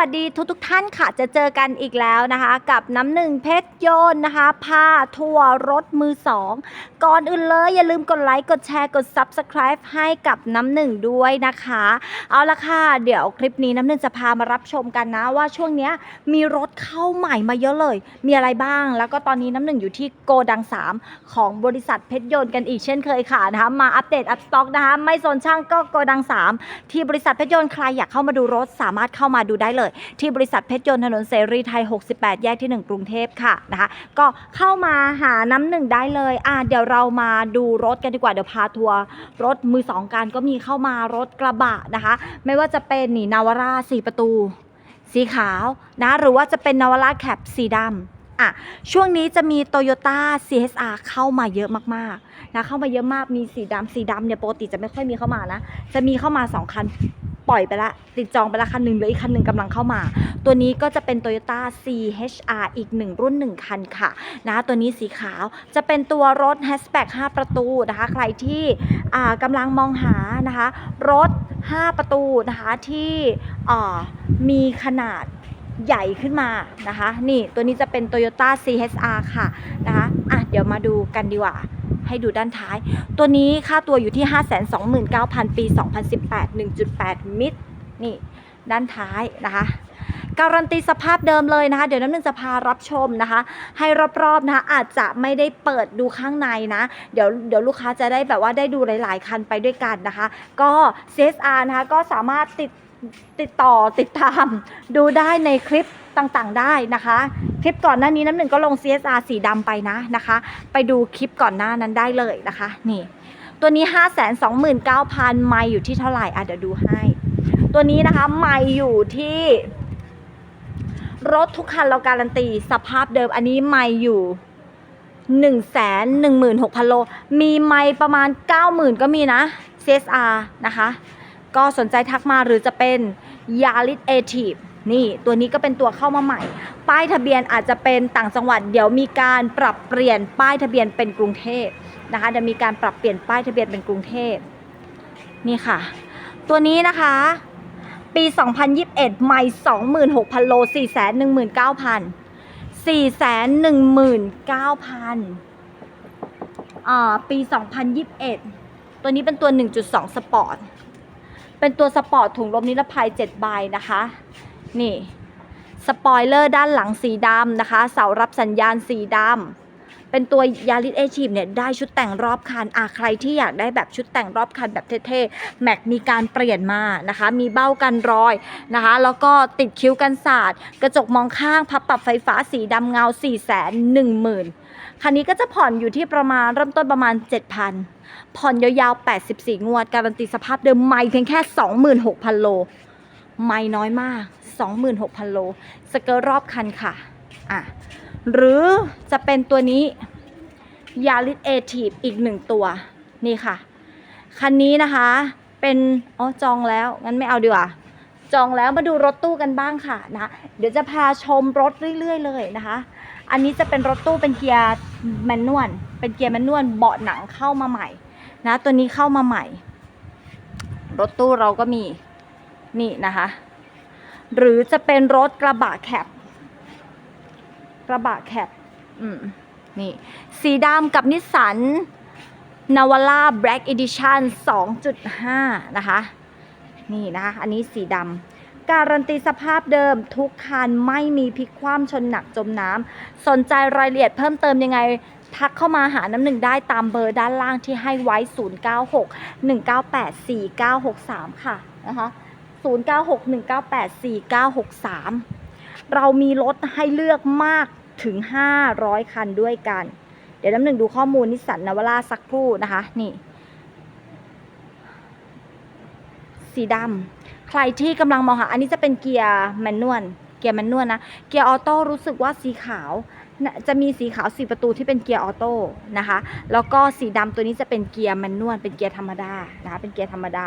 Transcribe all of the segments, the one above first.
วัสดีทุกทุกท่านค่ะ จะเจอกันอีกแล้วนะคะ กับน้ำหนึ่งเพชรโยนต์นะคะพาทัวร์รถมือสองก่อนอื่นเลยอย่าลืมกดไลค์ กดแชร์ กด Subscribe ให้กับน้ำหนึ่งด้วยนะคะ เอาละค่ะ เดี๋ยวคลิปนี้น้ำหนึ่งจะพามารับชมกันนะว่าช่วงนี้มีรถเข้าใหม่มาเยอะเลย มีอะไรบ้าง แล้วก็ตอนนี้น้ำหนึ่งอยู่ที่โกดัง 3 ของบริษัทเพชรโยนต์กันอีกเช่นเคยค่ะนะคะมาอัปเดตอัพสต็อกนะคะไม่สนช่างก็โกดัง 3 ที่บริษัทเพชรยนต์ใครอยากเข้ามาดูรถสามารถเข้ามาดูได้เลยที่บริษัทเพชรยนต์ถนนเสรีไทย 68 แยกที่ 1 กรุงเทพค่ะนะคะ ก็เข้ามาหาน้ำหนึ่งได้เลยอะเดี๋ยวเรามาดูรถกันดีกว่าเดี๋ยวพาทัวร์รถมือสองกันก็มีเข้ามารถกระบะนะคะ ไม่ว่าจะเป็นนี่นาวาร่าสี่ประตู สีขาวนะหรือว่าจะเป็นนาวาร่าแคปสีดำอะช่วงนี้จะมี Toyota CSR เข้ามาเยอะมากๆนะเข้ามาเยอะมากมีสีดำสีดำเนี่ยปกติจะไม่ค่อยมีเข้ามานะ จะมีเข้ามา 2 คัน ปล่อยไปละ ติดจองไปละคันหนึ่งเหลืออีกคันหนึ่งกำลังเข้ามา ตัวนี้ก็จะเป็น Toyota CHR อีก1รุ่น1คันค่ะนะตัวนี้สีขาวจะเป็นตัวรถ hatchback 5ประตูนะคะ ใครที่อ่ากำลังมองหานะคะรถ 5 ประตูนะคะที่อ่ามีขนาดใหญ่ขึ้นมานะคะ นี่ตัวนี้จะเป็น Toyota CHR ค่ะนะคะอะเดี๋ยวมาดูกันดีกว่า ให้ดูด้านท้าย ตัวนี้ค่าตัวอยู่ที่ 529,000 ปี 2018 1.8 มิตรนี่ด้านท้ายนะคะการันตีสภาพเดิมเลยนะคะ เดี๋ยวน้ำหนึ่งจะพารับชมนะคะ ให้รอบๆนะคะอาจจะไม่ได้เปิดดูข้างในนะ เดี๋ยวเดี๋ยวลูกค้าจะได้แบบว่าได้ดูหลาย ๆ คันไปด้วยกันนะคะ ก็ CSR นะคะก็สามารถติด ติดต่อติดตามดูได้ในคลิปต่างๆได้นะคะ คลิปก่อนหน้านี้น้ำหนึ่งก็ลง CSR สีดำไปนะนะคะ ไปดูคลิปก่อนหน้านั้นได้เลยนะคะ นี่ ตัวนี้ 529,000ไม่อยู่ที่เท่าไหร่อะเดี๋ยวดูให้ ตัวนี้นะคะไม่อยู่ที่ รถทุกคันเราการันตี สภาพเดิมอันนี้ไม่อยู่1นึ่งแสนหนึ่งหมื่นหกพันโล มีไม่ประมาณ 90,000 ก็มีนะ CSR นะคะ ก็สนใจทักมาหรือจะเป็น Yaris a t i v นี่ตัวนี้ก็เป็นตัวเข้ามาใหม่ ป้ายทะเบียนอาจจะเป็นต่างจังหวัด เดี๋ยวมีการปรับเปลี่ยนป้ายทะเบียนเป็นกรุงเทพนะคะเดี๋ยวมีการปรับเปลี่ยนป้ายทะเบียนเป็นกรุงเทพนี่ค่ะ ตัวนี้นะคะปี 2021ไม่ 26,000 โล 419,000 419,000อ่าปี 2021 ตัวนี้เป็นตัว 1.2 สปอร์ต เป็นตัวสปอร์ตถุงลมนิรภัย7ใบนะคะ นี่ สปอยเลอร์ด้านหลังสีดำนะคะ เสารับสัญญาณสีดำเป็นตัวยาริสเอชีพเนี่ยได้ชุดแต่งรอบคันอะใครที่อยากได้แบบชุดแต่งรอบคันแบบเท่ๆ แม็กมีการเปลี่ยนมานะคะ มีเบ้ากันรอยนะคะ แล้วก็ติดคิ้วกันศาสตร์ กระจกมองข้างพับปรับไฟฟ้าสีดำเงา 4 1 0 0 0 0 คันนี้ก็จะผ่อนอยู่ที่ประมาณเริ่มต้นประมาณ 7,000 ผ่อนยาวๆ 84 งวด การันตีสภาพเดิมไม่เพียงแค่ 26,000 โล ไม่น้อยมาก 26,000 โล สเกิร์รอบคันค่ะ อะ หรือจะเป็นตัวนี้ยาริสเอทีฟอีกหนึ่งตัว นี่ค่ะ คันนี้นะคะ เป็น อ๋อ จองแล้ว งั้นไม่เอาดีกว่าจองแล้วมาดูรถตู้กันบ้างค่ะนะ เดี๋ยวจะพาชมรถเรื่อย ๆ เลยนะคะ อันนี้จะเป็นรถตู้เป็นเกียร์แมนนวลเป็นเกียร์แมนนวลเบาะหนังเข้ามาใหม่ นะ ตัวนี้เข้ามาใหม่ รถตู้เราก็มีนี่นะคะ หรือจะเป็นรถกระบะแคปกระบะแคปอืมนี่สีดำกับนิสสันนาวาร่าแบล็กอีดิชัน2.5 นะคะ นี่นะคะ อันนี้สีดำ การันตีสภาพเดิมทุกคันไม่มีพลิกคว่ำชนหนักจมน้ำสนใจรายละเอียดเพิ่มเติมยังไงทักเข้ามาหาน้ำหนึ่งได้ตามเบอร์ด้านล่างที่ให้ไว้ 096 198 4963 ค่ะนะคะ096 198 4963 เรามีรถให้เลือกมากถึง 500 คันด้วยกัน เดี๋ยวน้ำหนึ่งดูข้อมูลนิสสันนาวาร่าสักครู่นะคะ นี่ สีดำ ใครที่กำลังมองหา อันนี้จะเป็นเกียร์แมนนวล เกียร์แมนนวลนะ เกียร์ออโต้รู้สึกว่าสีขาวจะมีสีขาวสีประตูที่เป็นเกียร์ออโต้นะคะ แล้วก็สีดำตัวนี้จะเป็นเกียร์แมนนวล เป็นเกียร์ธรรมดานะคะ เป็นเกียร์ธรรมดา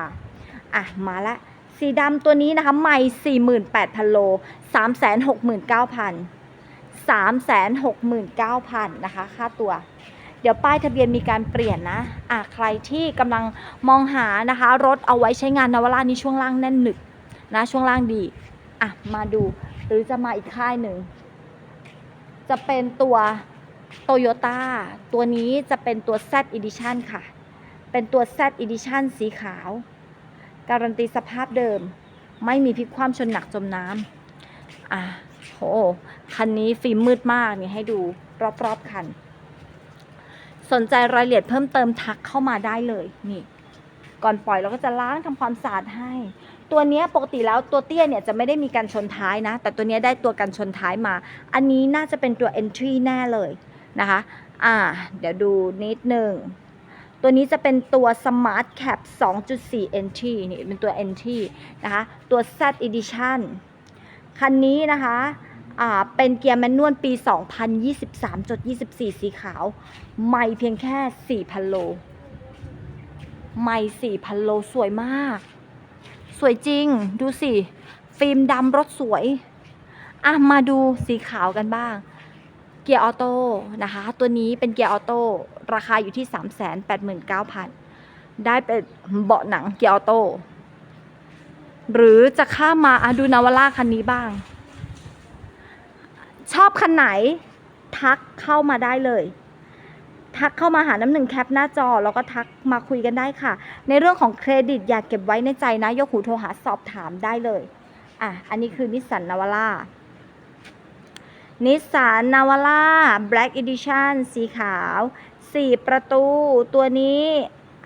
อะ มาละ สีดำตัวนี้นะคะไม่48,000โล369,000 369,000นะคะ ค่าตัว เดี๋ยวป้ายทะเบียนมีการเปลี่ยนนะอะใครที่กำลังมองหานะคะ รถเอาไว้ใช้งานนวรานี้ช่วงล่างแน่นหนึบนะช่วงล่างดีอะมาดูหรือจะมาอีกค่ายหนึ่ง จะเป็นตัวโตโยต้าตัวนี้จะเป็นตัว Z Edition ค่ะ เป็นตัว Z Edition สีขาว การันตีสภาพเดิม ไม่มีพลิกคว่ำชนหนักจมน้ำอะโหคันนี้ฟิล์มมืดมากนี่ให้ดูรอบๆคัน สนใจรายละเอียดเพิ่มเติมทักเข้ามาได้เลยนี่ ก่อนปล่อยเราก็จะล้างทำความสะอาดให้ ตัวนี้ปกติแล้วตัวเตี้ยเนี่ยจะไม่ได้มีการชนท้ายนะ แต่ตัวนี้ได้ตัวกันชนท้ายมา อันนี้น่าจะเป็นตัว entry แน่เลยนะคะอ่าเดี๋ยวดูนิดหนึ่งตัวนี้จะเป็นตัว Smart Cap 2.4 entry นี่เป็นตัว entry นะคะ ตัว Z Edition คันนี้นะคะ เป็นเกียร์แมนนวลปี 2023.24 สีขาว ไม่เพียงแค่ 4,000 โล ไม่4,000 โลสวยมาก สวยจริง ดูสิ ฟิล์มดำรถสวย อะ มาดูสีขาวกันบ้าง เกียร์ออโต้นะคะ ตัวนี้เป็นเกียร์ออโต้ ราคาอยู่ที่ 389,000 ได้เป็นเบาะหนังเกียร์ออโต้ หรือจะข้ามมาอดูนาวาร่าคันนี้บ้าง ชอบคันไหน ทักเข้ามาได้เลย ทักเข้ามาหาน้ำหนึ่งแคปหน้าจอ แล้วก็ทักมาคุยกันได้ค่ะ ในเรื่องของเครดิตอย่าเก็บไว้ในใจนะ ยกหูโทรหาสอบถามได้เลย อะ อันนี้คือนิสสันนาวาร่านิสสันนาวาร่า Black Edition สีขาว 4 ประตูตัวนี้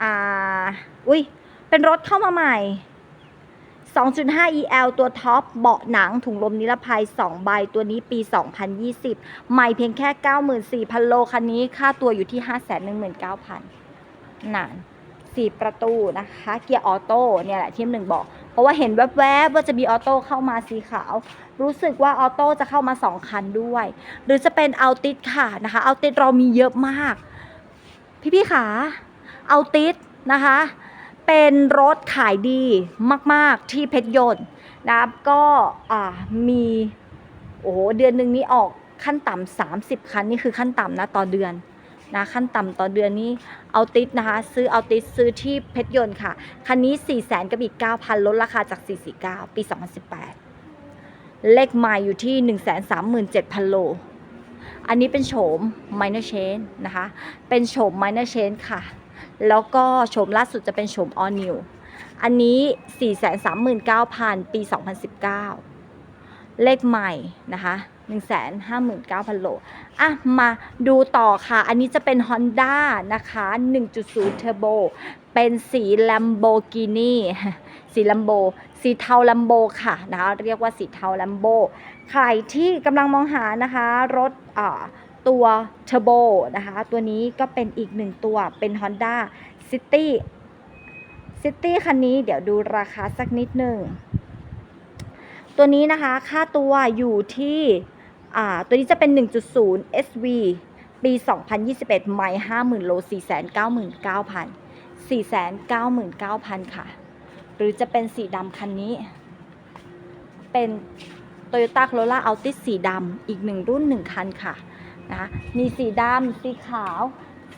อ่า อุ้ยเป็นรถเข้ามาใหม่ 2.5 EL ตัวท็อปเบาะหนังถุงลมนิรภัย 2 ใบตัวนี้ปี 2020 ใหม่เพียงแค่ 94,000 โลคันนี้ค่าตัวอยู่ที่ 519,000 นาน4ประตูนะคะ เกียร์ออโต้เนี่ยแหละที่หนึ่งบอก เพราะว่าเห็นแวบๆว่าจะมีออโต้เข้ามาสีขาว รู้สึกว่าออโต้จะเข้ามา 2 คันด้วย หรือจะเป็นเอาติสค่ะนะคะเอาติสเรามีเยอะมาก พี่ๆขาเอาติสนะคะ เป็นรถขายดีมาก ๆ ที่เพชรยนต์นะครับก็อ่ามีโอ้โหเดือนหนึ่งนี้ออกขั้นต่ำสามสิบคันนี่คือขั้นต่ำนะต่อเดือนนะขั้นต่ำต่อเดือนนี้เอาติสนะคะ ซื้อเอาติสซื้อที่เพชรยนต์ค่ะ คันนี้ 4 0 0แสนกับอีก 9,000 ลดราคาจาก 449 ปี 2018 เลขไมล์อยู่ที่ 137,000 โล อันนี้เป็นโฉม minor change นะคะ เป็นโฉม minor change ค่ะ แล้วก็โฉมล่าสุดจะเป็นโฉม all new อันนี้ 439,000 ปี 2019 เลขใหม่นะคะ159,000 โล อะ มาดูต่อค่ะ อันนี้จะเป็น Honda นะคะ 1.0 Turbo เป็นสี Lamborghini สี Lambo สีเทา Lambo ค่ะนะคะ เรียกว่าสีเทา Lambo ใครที่กำลังมองหานะคะ รถอ่า ตัว Turbo นะคะ ตัวนี้ก็เป็นอีกหนึ่งตัวเป็น Honda City City คันนี้เดี๋ยวดูราคาสักนิดหนึ่ง ตัวนี้นะคะค่าตัวอยู่ที่อ่าตัวนี้จะเป็น 1.0 SV ปี 2021ไม่50,000 โล 499,000 499,000 ค่ะ หรือจะเป็นสีดำคันนี้ เป็น Toyota Corolla Altis สีดำอีกหนึ่งรุ่นหนึ่งคันค่ะ นะมีสีดำสีขาว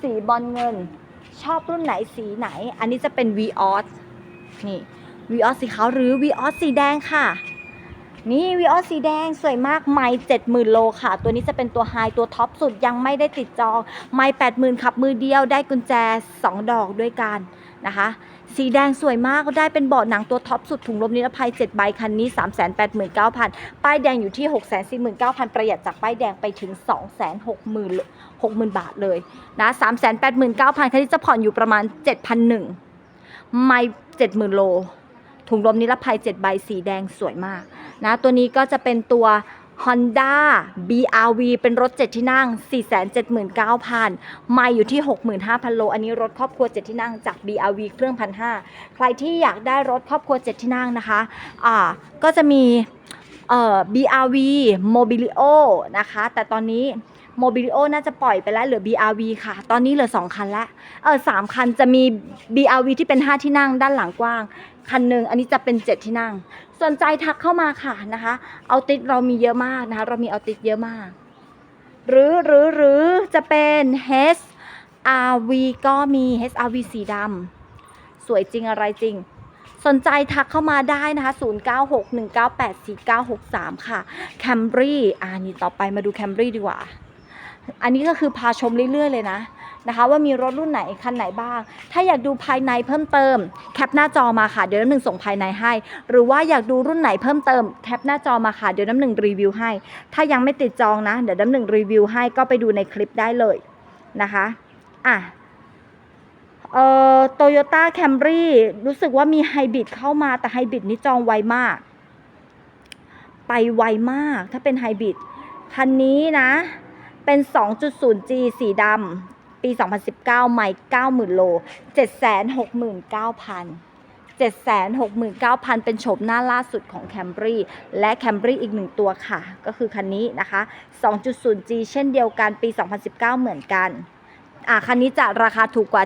สีบอลเงิน ชอบรุ่นไหนสีไหน อันนี้จะเป็น Vios นี่ Vios สีขาวหรือ Vios สีแดงค่ะ นี่ Vios สีแดงสวยมากไม่เจ็ดหมื่นโลค่ะ ตัวนี้จะเป็นตัวไฮตัวท็อปสุดยังไม่ได้ติดจอง ไม่แปดหมื่นขับมือเดียวได้กุญแจ 2 ดอกด้วยกันนะคะ สีแดงสวยมากก็ได้เป็นเบาะหนังตัวท็อปสุดถุงลมนิรภัย 7 ใบคันนี้ 389,000 ป้ายแดงอยู่ที่ 649,000 ประหยัดจากป้ายแดงไปถึง 260,000 60,000 บาทเลยนะ389,000 คันนี้จะผ่อนอยู่ประมาณ7,100ไม่ 70,000 โล ถุงลมนิรภัย 7 ใบสีแดงสวยมากนะตัวนี้ก็จะเป็นตัว Honda BRV เป็นรถ 7 ที่นั่ง 479,000 ไม่อยู่ที่ 65,000 โล อันนี้รถครอบครัว 7 ที่นั่งจาก BRV เครื่องพันห้าใครที่อยากได้รถครอบครัว 7 ที่นั่งนะคะ อ่า ก็จะมีเอ่อ BRV Mobilio นะคะ แต่ตอนนี้ Mobilio น่าจะปล่อยไปแล้วเหลือ BRV ค่ะ ตอนนี้เหลือ 2 คันล้วเออสามคันจะมี BRV ที่เป็น 5 ที่นั่งด้านหลังกว้าง คันหนึ่งอันนี้จะเป็น 7 ที่นั่ง สนใจทักเข้ามาค่ะนะคะเอาติดเรามีเยอะมากนะคะ เรามีเอาติดเยอะมาก หรือหรือหรือจะเป็น HRV ก็มี HRV สีดำสวยจริงอะไรจริงสนใจทักเข้ามาได้นะคะ 0961984963 ค่ะ Camry อ่านี่ต่อไปมาดู Camry ดีกว่า อันนี้ก็คือพาชมเรื่อยๆเลยนะนะคะ ว่ามีรถรุ่นไหนคันไหนบ้าง ถ้าอยากดูภายในเพิ่มเติม แคปหน้าจอมาค่ะ เดี๋ยวน้ำหนึ่งส่งภายในให้ หรือว่าอยากดูรุ่นไหนเพิ่มเติม แคปหน้าจอมาค่ะ เดี๋ยวน้ำหนึ่งรีวิวให้ ถ้ายังไม่ติดจองนะ เดี๋ยวน้ำหนึ่งรีวิวให้ก็ไปดูในคลิปได้เลยนะคะอะเอ่อโตโยต้าแคมรี่รู้สึกว่ามีไฮบริดเข้ามาแต่ไฮบริดนี่จองไวมาก ไปไวมากถ้าเป็นไฮบริดคันนี้นะ เป็น 2.0G สีดำปี 2019ใหม่90,000 โล 769,000 769,000 เป็นโฉมหน้าล่าสุดของ Camry และ Camry อีกหนึ่งตัวค่ะ ก็คือคันนี้นะคะ 2.0G เช่นเดียวกันปี 2019 เหมือนกัน อะคันนี้จะราคาถูกกว่า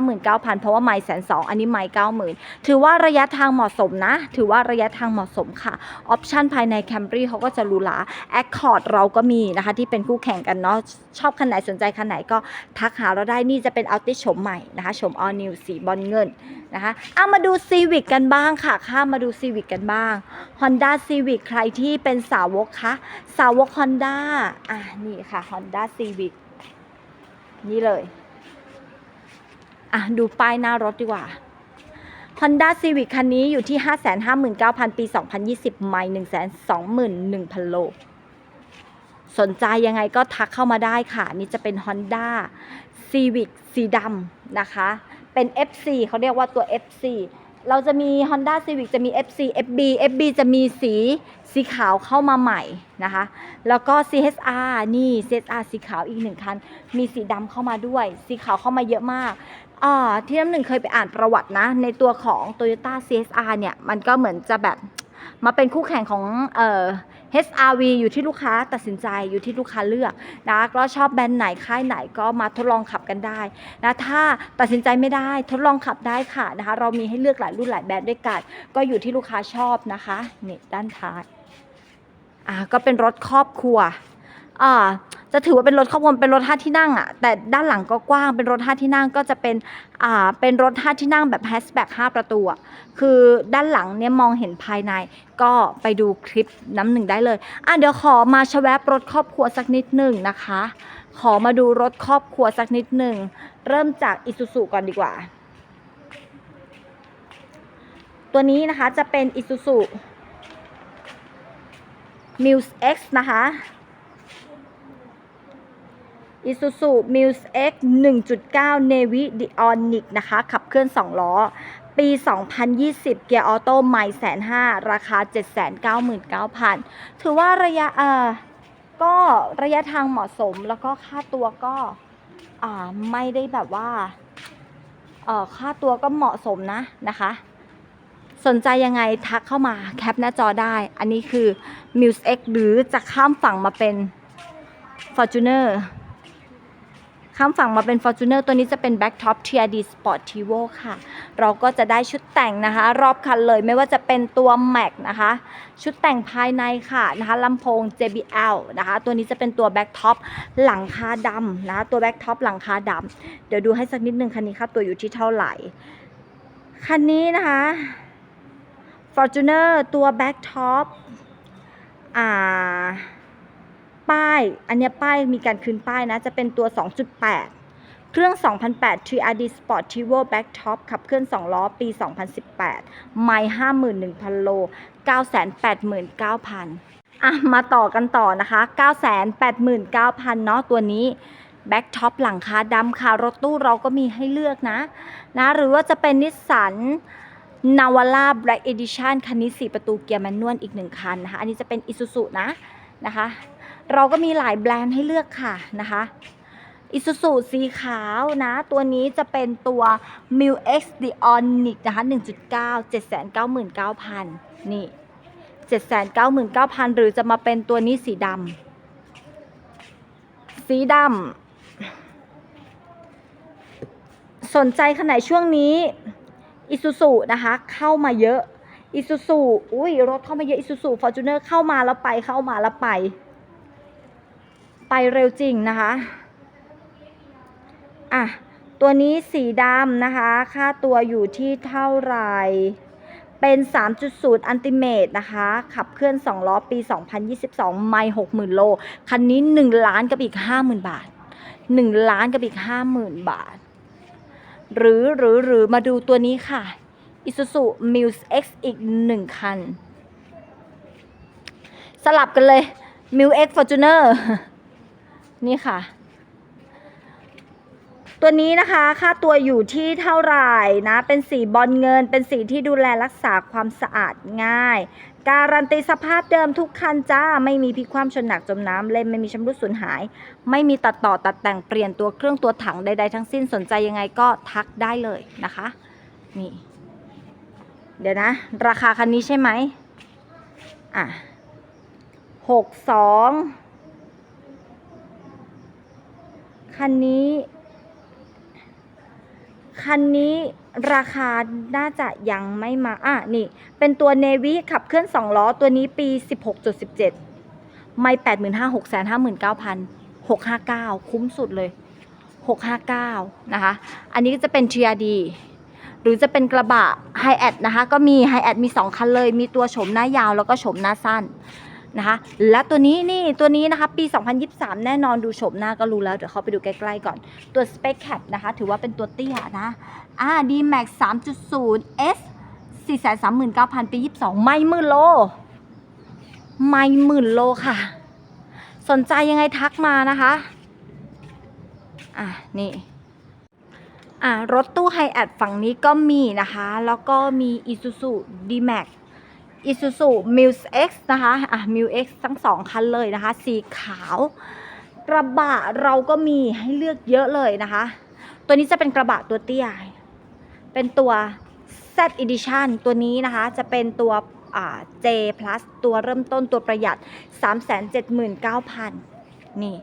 759,000 เพราะว่าไม่แสนสองอันนี้ไม่90,000ถือว่าระยะทางเหมาะสมนะ ถือว่าระยะทางเหมาะสมค่ะ ออปชันภายใน Camry เขาก็จะรูหรา Accord เราก็มีนะคะ ที่เป็นคู่แข่งกันเนาะ ชอบคันไหนสนใจคันไหนก็ทักหาเราได้นี่จะเป็น a l t i ชมใหม่นะคะชม All New สีบอลเงินนะคะเอามาดู Civic กันบ้างค่ะ ข้ามมาดู Civic กันบ้าง Honda Civic ใครที่เป็นสาวกคะสาวก Honda อะนี่ค่ะ Honda Civic นี่เลย อะ ดูป้ายหน้ารถดีกว่า Honda Civic คันนี้อยู่ที่ 559,000 ปี 2020 ไม่121,000 โล สนใจยังไงก็ทักเข้ามาได้ค่ะ นี่จะเป็น Honda Civic สีดำนะคะ เป็น FC เขาเรียกว่าตัว FC เราจะมี Honda Civic จะมี FC FB FB จะมีสีสีขาวเข้ามาใหม่นะคะ แล้วก็ C S R นี่ C S R สีขาวอีกหนึ่งคัน มีสีดำเข้ามาด้วย สีขาวเข้ามาเยอะมากอ่าที่น้ำหนึ่งเคยไปอ่านประวัตินะ ในตัวของ Toyota CSR เนี่ย มันก็เหมือนจะแบบ มาเป็นคู่แข่งของเอ่อ HRV อยู่ที่ลูกค้าตัดสินใจอยู่ที่ลูกค้าเลือกนะก็ชอบแบรนด์ไหนค่ายไหนก็มาทดลองขับกันได้นะถ้าตัดสินใจไม่ได้ทดลองขับได้ค่ะนะคะ เรามีให้เลือกหลายรุ่นหลายแบรนด์ด้วยกันก็อยู่ที่ลูกค้าชอบนะคะนี่ด้านท้ายอ่าก็เป็นรถครอบครัวอ่า จะถือว่าเป็นรถครอบครัวเป็นรถห้าที่นั่งอะแต่ด้านหลังก็กว้างเป็นรถห้าที่นั่งก็จะเป็นอ่าเป็นรถห้าที่นั่งแบบแฮชแบ็กห้าประตูอะคือด้านหลังเนี่ยมองเห็นภายใน ก็ไปดูคลิปน้ำหนึ่งได้เลยอะเดี๋ยวขอมาชะแวบรถครอบครัวสักนิดหนึ่งนะคะ ขอมาดูรถครอบครัวสักนิดหนึ่งเริ่มจากอิซูซุก่อนดีกว่า ตัวนี้นะคะจะเป็นอิซูซุ Muse X นะคะ Isuzu Muse X 1.9 Navy Dionic นะคะ ขับเคลื่อน 2 ล้อ ปี 2020 เกียร์ออโต้ใหม่แสนห้าราคา 799,000 ถือว่าระยะเอ่อก็ระยะทางเหมาะสมแล้วก็ค่าตัวก็อ่าไม่ได้แบบว่าเอ่อค่าตัวก็เหมาะสมนะนะคะ สนใจยังไงทักเข้ามาแคปหน้าจอได้ อันนี้คือ Muse X หรือจะข้ามฝั่งมาเป็น Fortuner ข้ามฝั่งมาเป็น Fortuner ตัวนี้จะเป็น Back Top TRD Sportivo ค่ะ เราก็จะได้ชุดแต่งนะคะ รอบคันเลยไม่ว่าจะเป็นตัว Mac นะคะ ชุดแต่งภายในค่ะนะคะลำโพง JBL นะคะ ตัวนี้จะเป็นตัว Back Top หลังคาดำนะคะตัว Back Top หลังคาดำเดี๋ยวดูให้สักนิดนึงคันนี้ค่าตัวอยู่ที่เท่าไหร่ คันนี้นะคะ Fortuner ตัว Back Top อ่า ป้าย อันนี้ป้ายมีการคืนป้ายนะ จะเป็นตัว 2.8 เครื่อง 2008 TRD Sport Tivo Back Top ขับเคลื่อน 2 ล้อ ปี 2018 ไม่51,000 โล 989,000 อะ มาต่อกันต่อนะคะ 989,000 เนาะตัวนี้แบ็กท็อปหลังคาดำค่ะ รถตู้เราก็มีให้เลือกนะนะหรือว่าจะเป็นนิสสันนาวาร่าแบล็กเอดิชันคันนี้ 4 ประตูเกียร์แมนนวลอีกหนึ่งคันนะคะ อันนี้จะเป็นอิซูซุนะนะคะ เราก็มีหลายแบรนด์ให้เลือกค่ะนะคะอิซูซุสีขาวนะ ตัวนี้จะเป็นตัว m i l X Dionic นะคะ 1.9 799,000 นี่ 799,000 หรือจะมาเป็นตัวนี้สีดำสีดำสนใจขนาดช่วงนี้อิซูซุนะคะ เข้ามาเยอะอิซูซุอุ้ยรถเข้ามาเยอะอิซูซุฟอร์จูเนอร์เข้ามาแล้วไปเข้ามาแล้วไป ไปเร็วจริงนะคะอะตัวนี้สีดำนะคะ ค่าตัวอยู่ที่เท่าไหร่ เป็น 3.0 Ultimate นะคะ ขับเคลื่อน 2 ล้อปี 2022 ไม่ 60,000 โล คันนี้ 1 ล้านกับอีก 50,000 บาท 1 ล้านกับอีก 50,000 บาท หรือหรือหรือมาดูตัวนี้ค่ะ Isuzu Muse X อีก 1 คัน สลับกันเลย Muse X Fortuner นี่ค่ะ ตัวนี้นะคะค่าตัวอยู่ที่เท่าไหร่นะ เป็นสีบอลเงิน เป็นสีที่ดูแลรักษาความสะอาดง่าย การันตีสภาพเดิมทุกคันจ้า ไม่มีพิคว่ำชนหนักจมน้ำเล่มไม่มีชำรุดสูญหาย ไม่มีตัดต่อตัดแต่งเปลี่ยนตัวเครื่องตัวถังใดๆทั้งสิ้นสนใจยังไงก็ทักได้เลยนะคะ นี่ เดี๋ยวนะ ราคาคันนี้ใช่ไหมอะหกสอง คันนี้ คันนี้ราคาน่าจะยังไม่มา อะ นี่ เป็นตัวเนวิขับเคลื่อน 2 ล้อ ตัวนี้ปี 16.17 ไม่ 85 659,000 659 คุ้มสุดเลย 659 นะคะ อันนี้ก็จะเป็น TRD หรือจะเป็นกระบะ h i แอดนะคะ ก็มี h i แอดมี 2 คันเลย มีตัวโฉมหน้ายาวแล้วก็โฉมหน้าสั้น นะคะ และตัวนี้นี่ตัวนี้นะคะปี 2023 แน่นอนดูโฉมหน้าก็รู้แล้ว เดี๋ยวเขาไปดูใกล้ๆก่อน ตัว Spec Cap นะคะ ถือว่าเป็นตัวเตี้ยนะอ่า D Max 3.0 S 439,000 ปี 22 ไม่หมื่นโล ไม่หมื่นโลค่ะ สนใจยังไงทักมานะคะ อะ นี่อะรถตู้ไฮแอดฝั่งนี้ก็มีนะคะ แล้วก็มี Isuzu D-Max Isuzu m u s X นะคะอะ Muse X ทั้งสองคันเลยนะคะ สีขาวกระบะเราก็มีให้เลือกเยอะเลยนะคะ ตัวนี้จะเป็นกระบะตัวเตี้ย เป็นตัว Z Edition ตัวนี้นะคะ จะเป็นตัวอ่า J Plus ตัวเริ่มต้นตัวประหยัด 379,000 นี่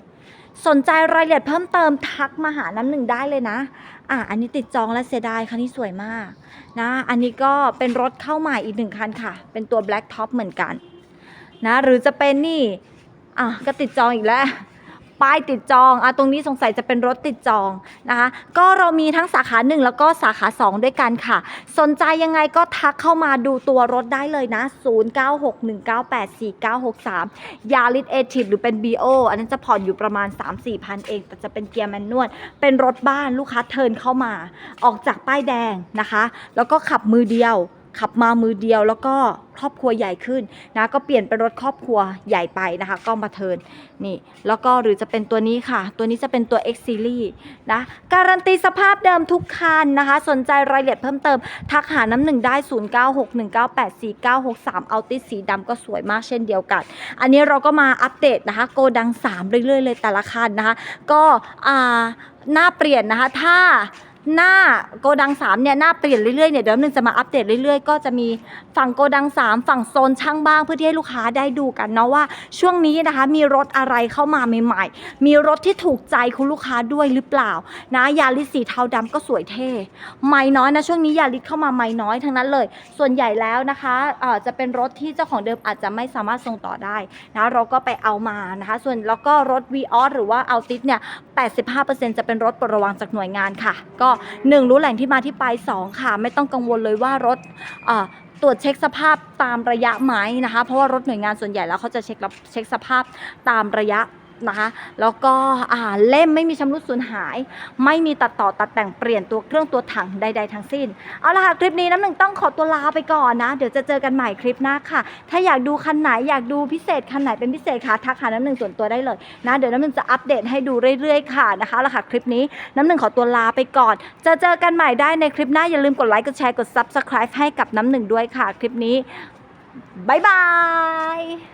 สนใจรายละเอียดเพิ่มเติมทักมาหาน้ำหนึ่งได้เลยนะ อะอันนี้ติดจองและเสียดายคันนี้สวยมากนะอันนี้ก็เป็นรถเข้าใหม่อีกหนึ่งคันค่ะ เป็นตัว Black Top เหมือนกันนะหรือจะเป็นนี่อะก็ติดจองอีกแล้ว ป้ายติดจองอะตรงนี้สงสัยจะเป็นรถติดจองนะคะ ก็เรามีทั้งสาขาหนึ่งแล้วก็สาขาสองด้วยกันค่ะ สนใจยังไงก็ทักเข้ามาดูตัวรถได้เลยนะ 0961984963ยาริสเอทิฟหรือเป็น BO อันนั้นจะผ่อนอยู่ประมาณ 3-4พันเอง แต่จะเป็นเกียร์แมนนวลเป็นรถบ้านลูกค้าเทินเข้ามา ออกจากป้ายแดงนะคะ แล้วก็ขับมือเดียว ขับมามือเดียวแล้วก็ครอบครัวใหญ่ขึ้นนะก็เปลี่ยนเป็นรถครอบครัวใหญ่ไปนะคะ ก็มาเทินนี่แล้วก็หรือจะเป็นตัวนี้ค่ะ ตัวนี้จะเป็นตัว X Series นะการันตีสภาพเดิมทุกคันนะคะ สนใจรายละเอียดเพิ่มเติม ทักหาน้ำหนึ่งได้ 0961984963เอาติสสีดำก็สวยมากเช่นเดียวกัน อันนี้เราก็มาอัปเดตนะคะ โกดัง 3 เรื่อยๆเลยแต่ละคันนะคะ ก็อ่าหน้าเปลี่ยนนะคะถ้า หน้าโกดัง3เนี่ยหน้าเปลี่ยนเรื่อยๆเนี่ยเดี๋ยวหนึ่งจะมาอัปเดตเรื่อยๆ ก็จะมีฝั่งโกดัง 3 ฝั่งโซนช่างบ้างเพื่อที่ให้ลูกค้าได้ดูกันเนาะว่าช่วงนี้นะคะ มีรถอะไรเข้ามาใหม่ ๆ มีรถที่ถูกใจคุณลูกค้าด้วยหรือเปล่า นะยาลิสสีเทาดำก็สวยเท่ไม่น้อยนะช่วงนี้ยาลิสเข้ามาไม่น้อยทั้งนั้นเลย ส่วนใหญ่แล้วนะคะเอ่อจะเป็นรถที่เจ้าของเดิมอาจจะไม่สามารถส่งต่อได้นะเราก็ไปเอามานะคะ ส่วนแล้วก็รถ v ีออหรือว่าเอาติสเนี่ย85%จะเป็นรถปลดระวังจากหน่วยงานค่ะ ก็1 รู้แหล่งที่มาที่ไป 2 ค่ะ ไม่ต้องกังวลเลยว่ารถตรวจเช็คสภาพตามระยะไหมนะคะ เพราะว่ารถหน่วยงานส่วนใหญ่แล้วเขาจะเช็ครับเช็คสภาพตามระยะ นะคะแล้วก็เล่มไม่มีชำรุดสูญหาย ไม่มีตัดต่อตัดแต่งเปลี่ยนตัวเครื่องตัวถังใด ๆ ทั้งสิ้น เอาละค่ะคลิปนี้น้ำหนึ่งต้องขอตัวลาไปก่อนนะ เดี๋ยวจะเจอกันใหม่คลิปหน้าค่ะ ถ้าอยากดูคันไหนอยากดูพิเศษคันไหนเป็นพิเศษค่ะทักหาน้ำหนึ่งส่วนตัวได้เลยนะเดี๋ยวน้ำหนึ่งจะอัปเดตให้ดูเรื่อยๆค่ะนะคะละค่ะคลิปนี้น้ำหนึ่งขอตัวลาไปก่อนจะเจอกันใหม่ได้ในคลิปหน้าอย่าลืมกดไลค์กดแชร์กด subscribe ให้กับน้ำหนึ่งด้วยค่ะคลิปนี้บายบาย